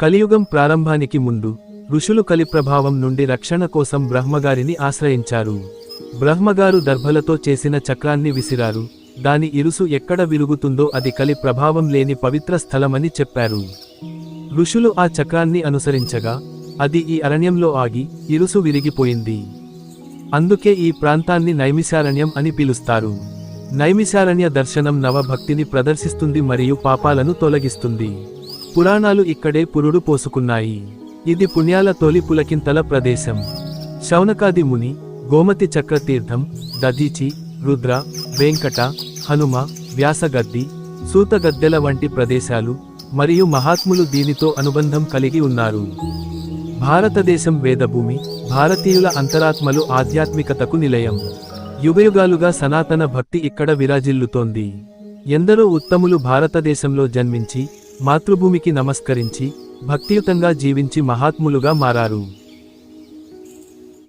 కలియుగం ప్రారంభానికి ముందు ఋషులు కలి ప్రభావం నుండి రక్షణ కోసం బ్రహ్మగారిని ఆశ్రయించారు. బ్రహ్మగారు దర్భలతో చేసిన చక్రాన్ని విసిరారు. దాని ఇరుసు ఎక్కడ విరుగుతుందో అది కలి ప్రభావం లేని పవిత్ర స్థలమని చెప్పారు. ఋషులు ఆ చక్రాన్ని అనుసరించగా అది ఈ అరణ్యంలో ఆగి ఇరుసు విరిగిపోయింది. అందుకే ఈ ప్రాంతాన్ని నైమిశారణ్యం అని పిలుస్తారు. నైమిశారణ్య దర్శనం నవభక్తిని ప్రదర్శిస్తుంది మరియు పాపాలను తొలగిస్తుంది. పురాణాలు ఇక్కడే పురుడు పోసుకున్నాయి. ఇది పుణ్యాల తొలి పులకింతల ప్రదేశం. శౌనకాది ముని గోమతి చక్రతీర్థం దదీచి రుద్ర వెంకట హనుమ వ్యాసగద్ది సూతగద్దెల వంటి ప్రదేశాలు మరియు మహాత్ములు దీనితో అనుబంధం కలిగి ఉన్నారు. భారతదేశం వేదభూమి భారతీయుల అంతరాత్మలు ఆధ్యాత్మికతకు నిలయం. యుగయుగాలుగా సనాతన భక్తి ఇక్కడ విరాజిల్లుతోంది. ఎందరో ఉత్తములు భారతదేశంలో జన్మించి మాతృభూమికి నమస్కరించి భక్తియుతంగా జీవించి మహాత్ములుగా మారారు.